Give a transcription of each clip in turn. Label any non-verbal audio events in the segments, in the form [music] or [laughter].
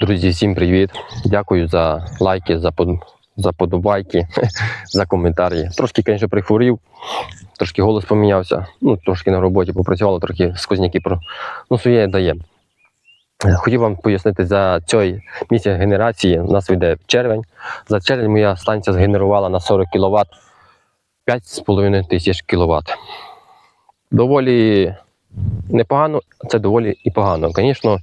Друзі, всім привіт! Дякую за лайки, за, под... за подобайки, [laughs] за коментарі. Трошки, звісно, прихворів, трошки голос помінявся. Ну, трошки на роботі попрацювало, трохи сквозняки про ну, своє дає. Хотів вам пояснити, за цей місяць генерації у нас вийде червень. За червень моя станція згенерувала на 40 кВт 5,5 тисяч кВт. Доволі непогано, це доволі і погано. Звісно,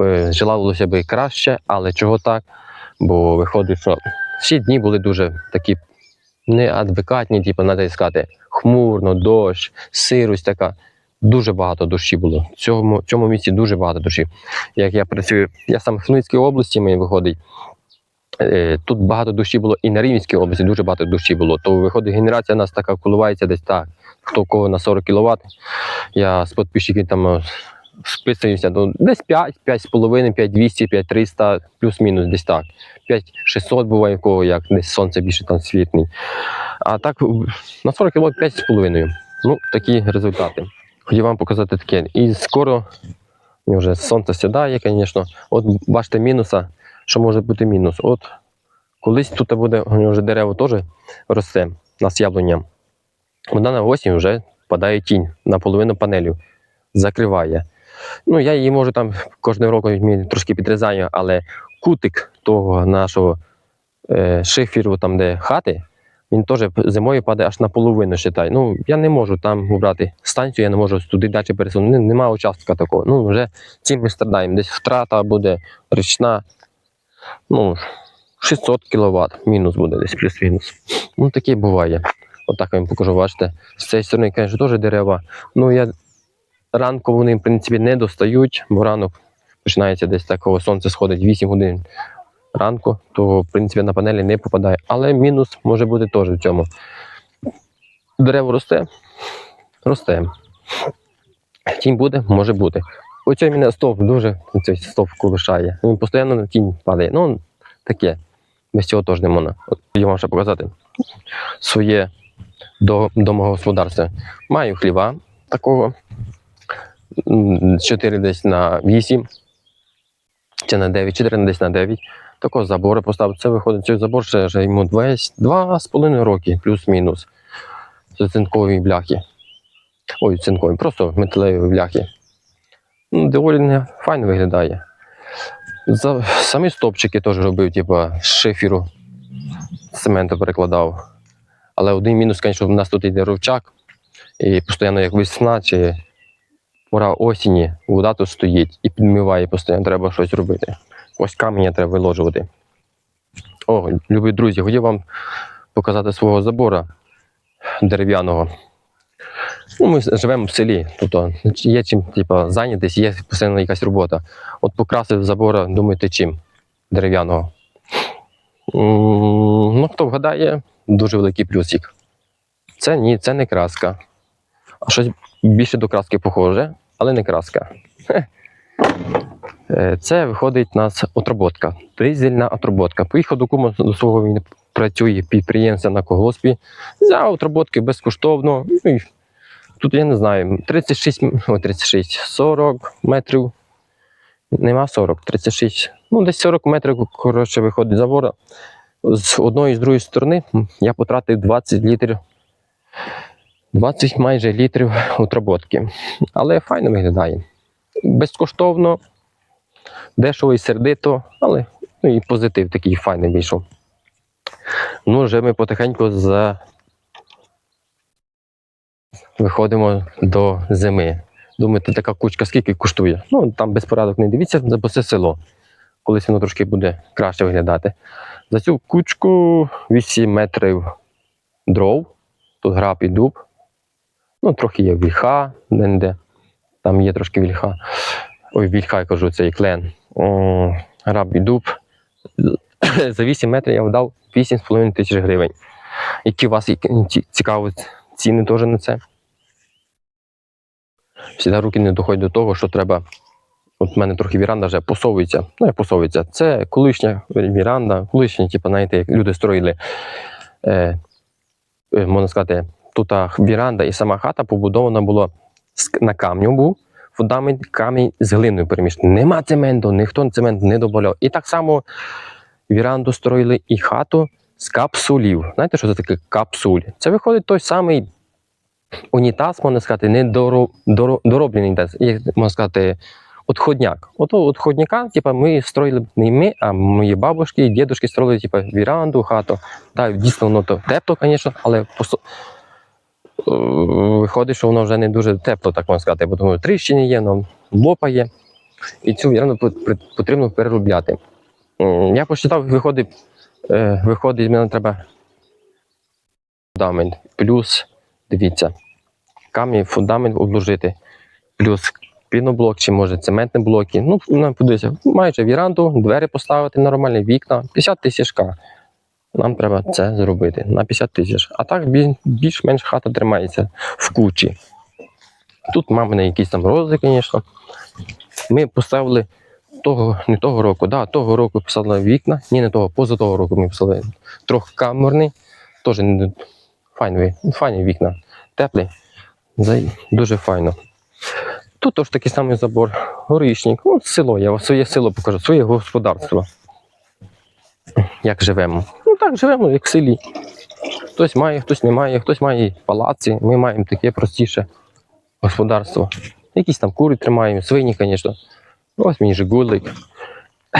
е, желалося б краще, але чого так? Бо виходить, що всі дні були дуже такі неадвикатні, типу, натискати. Хмурно, дощ, сирость така. Дуже багато дощі було. В цьому, в цьому місці дуже багато дощі. Як я працюю, я сам в Хмельницькій області мені виходить. Е, Тут багато дощі було і на Рівненській області дуже багато дощі було. То виходить, генерація у нас така коливається десь так. Хто кого на 40 кВт. Я з підписчиків там е, списуюся, ну, десь 5, 5,5, 5200, 5300, плюс-мінус десь так. 5600 буває в кого, як десь сонце більше там світний. А так на 40 кВт 5,5. Ну, такі результати. Хотів вам показати таке. І скоро вже сонце сідає, звісно. От бачите мінуса, що може бути мінус. От колись тут буде, вже дерево теж росте, у нас яблуня. Вона на осінь вже впадає тінь на половину панелю, закриває. Ну, я її можу там кожного року трошки підрізаю, але кутик того нашого е, шиферу, там, де хати, він теж зимою падає аж наполовину, считай. Ну, я не можу там убрати станцію, я не можу туди далі пересунути. Ну, Немає участка такого. Ну, вже цим ми страдаємо. Десь втрата буде річна. Ну, 600 кВт мінус буде десь плюс-мінус. Ну, таке буває. Отак я вам покажу, бачите. З цієї сторони, звісно, теж дерева. Ну, я ранку вони, в принципі, не достають, бо ранок починається десь такого сонце сходить 8 годин ранку, то, в принципі, на панелі не попадає. Але мінус може бути теж в цьому. Дерево росте, росте. Тінь буде, може бути. Оцей мене стовп дуже цей стовп колишає. Він постійно на тінь падає. Ну, таке. Без цього теж не можна. Я вам ще показати своє домогосподарство. Маю хліва такого. 4 десь на 8 чи на 9, 4 десь на 9. Такого забору поставив. Це виходить, цей забор ще, вже йому 2,5 роки, плюс-мінус. Це цинкові бляхи. Ой, цинкові, просто металеві бляхи. Ну, доволі файно виглядає. За, самі стопчики теж робив, типу, з шиферу, цементу перекладав. Але один мінус, звісно, в нас тут йде ровчак, і постійно як весна чи пора осені, вода тут стоїть і підмиває, постійно треба щось робити. Ось каміння треба виложувати. О, любі друзі, хотів вам показати свого забора дерев'яного. Ну, ми живемо в селі, тобто є чим типу, зайнятися, є постійно якась робота. От покрасив забора, думаєте, чим дерев'яного. Ну, хто вгадає, дуже великий плюсик. Це ні, це не краска. А щось більше до краски похоже, але не краска. Е, Це виходить у нас отроботка, дизельна отроботка. Поїхав до кума до свого він працює підприємця на колгоспі, взяв отроботки безкоштовно. Ну, тут я не знаю, 36, о, 36, 40 метрів. Нема 40, 36. Ну, десь 40 метрів, коротше, виходить забора. З одної з другої сторони я потратив 20 літрів 20 майже літрів отроботки. Але файно виглядає. Безкоштовно, дешево і сердито, але ну, і позитив такий файний вийшов. Ну, вже ми потихеньку за... виходимо до зими. Думаєте, така кучка скільки коштує? Ну, там без порядок не дивіться, бо це село. Колись воно трошки буде краще виглядати. За цю кучку 8 метрів дров, тут граб і дуб. Ну, трохи є вільха. Там є трошки вільха. Ой, вільха, я кажу, це і клен. О, граб і дуб. [coughs] За 8 метрів я вдав 8,5 тисяч гривень. Які вас які- ці- цікаво ціни теж на це? Всіда руки не доходять до того, що треба. От в мене трохи віранда вже посовується. Ну, як посовується. Це колишня віранда, колишня, типу, знаєте, як люди строїли. Е, е, можна сказати, тут віранда і сама хата побудована була на камню був, фундамент камінь з глиною перемішаний. Нема цементу, ніхто цемент не додавав. І так само віранду строїли і хату з капсулів. Знаєте, що це таке капсуль? Це виходить той самий унітаз, можна сказати, не доро, доро, унітаз, можна сказати, отходняк. Ото отходняка, типа, ми строїли не ми, а мої бабушки і дідушки строїли типа, віранду, хату. Так, дійсно, воно то тепло, звісно, але посо- е, виходить, що воно вже не дуже тепло, так можна сказати, бо тому тріщини є, воно лопає. І цю віранду потрібно переробляти. Я посчитав, виходить, виходить, мені треба фундамент. Плюс, дивіться, камінь, фундамент обложити, плюс піноблок чи може цементні блоки. Ну, нам подивися, майже віранду, двері поставити нормальні, вікна, 50 тисяч. Нам треба це зробити на 50 тисяч. А так більш-менш хата тримається в кучі. Тут мамини якісь там рози, звісно. Ми поставили того, не того року, да, того року поставили вікна, ні, не того, поза того року ми поставили трьохкамерний, теж файні, файні вікна, теплі, дуже файно. Тут теж такий самий забор, горішник, ну, село, я вам своє село покажу, своє господарство. Як живемо? Ну так живемо, як в селі. Хтось має, хтось не має, хтось має палаці, ми маємо таке простіше господарство. Якісь там кури тримаємо, свині, звісно. Ось мені жигулик,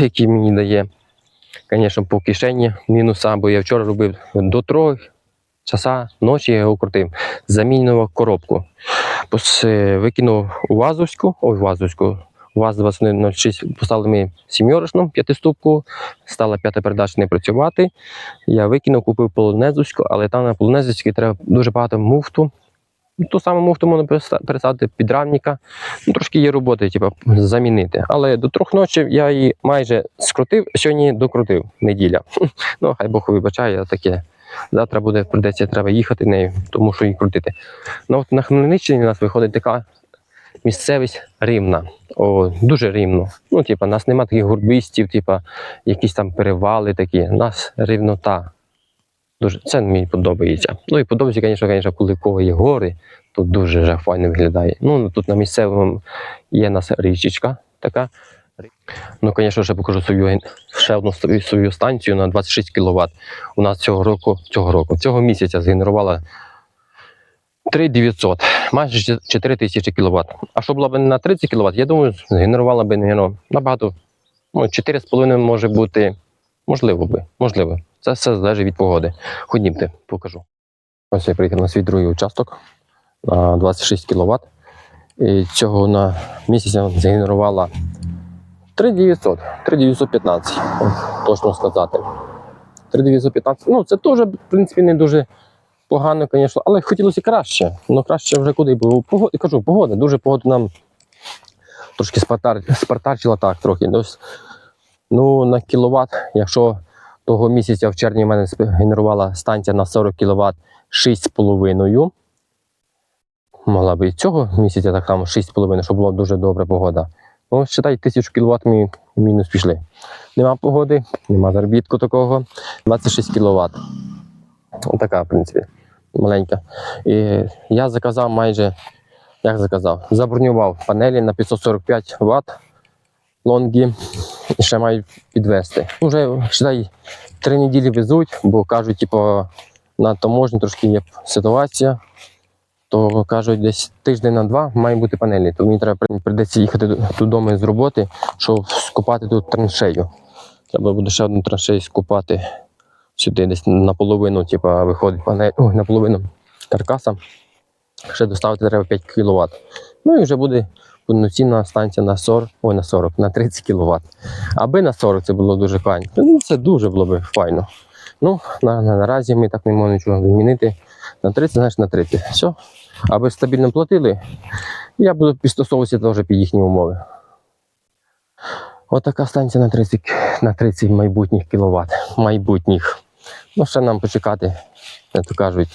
який мені дає, звісно, по кишені мінуса, бо я вчора робив до трьох часа ночі я його крутив. Замінював коробку. Е, Викинув у вазовську, ой, вазовську, ВАЗ 2106 поставили ми сімьорочну п'ятиступку, стала п'ята передача не працювати. Я викинув, купив полонезовську, але там на полонезовській треба дуже багато муфту. Ту саму муфту можна переставити підрамника. Ну, трошки є роботи, типу, замінити. Але до трьох ночі я її майже скрутив, сьогодні докрутив неділя. [laughs] Ну, хай Бог вибачає, таке. Завтра буде прийдеться треба їхати нею, тому що її крутити. Ну от на Хмельниччині у нас виходить така місцевість рівна. О, дуже рівно. Ну, типа, нас нема таких горбистів, типа, якісь там перевали такі. У нас рівнота. Дуже, це мені подобається. Ну і подобається, звісно, звісно, коли кого є гори, то дуже вже файно виглядає. Ну, тут на місцевому є нас річечка така. Ну, звісно, ще покажу свою ще одну свою- станцію на 26 кВт. У нас цього року, цього року, цього місяця згенерувала 3900, майже 4 тисячі кВт. А що була б на 30 кВт, я думаю, згенерувала б ну, набагато. Ну, 4,5 може бути, можливо би, можливо. Це все залежить від погоди. Ходімте, покажу. Ось я приїхав на свій другий участок на 26 кВт. І цього на місяць згенерувала 3900, 3915, точно сказати. 3915. Ну, це теж, в принципі, не дуже погано, звісно, але хотілося краще. Ну, краще вже куди, бо погода, кажу, погода, дуже погода нам трошки спартар, спартачила так трохи. Ось, ну, на кіловат, якщо того місяця в червні в мене генерувала станція на 40 кВт 6,5. Могла би і цього місяця так само 6,5, щоб була дуже добра погода. Ну, считай, 1000 кВт ми мінус пішли. Нема погоди, нема заробітку такого. 26 кВт. Така, в принципі, маленька. І я заказав майже, як заказав, забронював панелі на 545 Вт лонгі і ще мають підвести. Вже считай, три неділі везуть, бо кажуть, типу, на таможні трошки є ситуація. То кажуть, десь тиждень на два має бути панелі. То мені треба при- прийдеться їхати додому з роботи, щоб скопати тут траншею. Треба буде ще одну траншею скопати сюди, десь наполовину, типа, виходить панель, ой, наполовину каркаса. Ще доставити треба 5 кВт. Ну і вже буде повноцінна станція на 40, ой, на 40, на 30 кВт. Аби на 40 це було дуже файно. Ну, це дуже було б файно. Ну, на, на, наразі ми так не можемо нічого змінити. На 30, значить на 30. Все. Аби стабільно платили, я буду підстосовуватися теж під їхні умови. Отака станція на 30, на 30 майбутніх кіловат. Майбутніх. Ну, ще нам почекати, як то кажуть,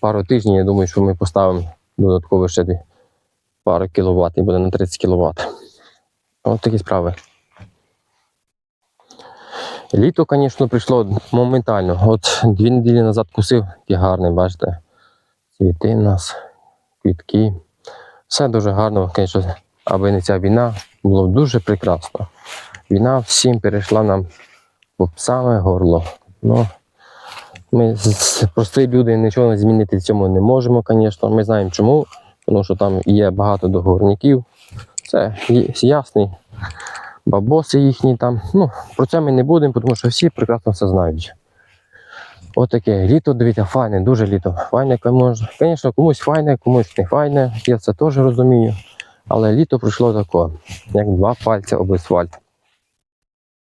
пару тижнів. Я думаю, що ми поставимо додатково ще пару кіловат і буде на 30 кіловат. От такі справи. Літо, звісно, прийшло моментально. От дві неділі назад кусив, такий гарний, бачите. Цвіти у нас, квітки. Все дуже гарно, звісно, аби не ця війна, було дуже прекрасно. Війна всім перейшла нам в саме горло. Ну, ми прості люди нічого змінити в цьому не можемо, звісно. Ми знаємо чому, тому що там є багато договорників. Це ясний. Бабоси їхні там. Ну, про це ми не будемо, тому що всі прекрасно все знають. Отаке літо, дивіться, файне, дуже літо. Файне комусь. Звісно, комусь файне, комусь не файне. Я це теж розумію. Але літо пройшло тако, як два пальця об асфальт.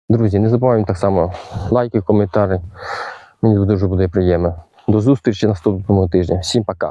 Друзі, не забуваємо так само лайки, коментарі. Мені дуже буде приємно. До зустрічі наступного тижня. Всім пока.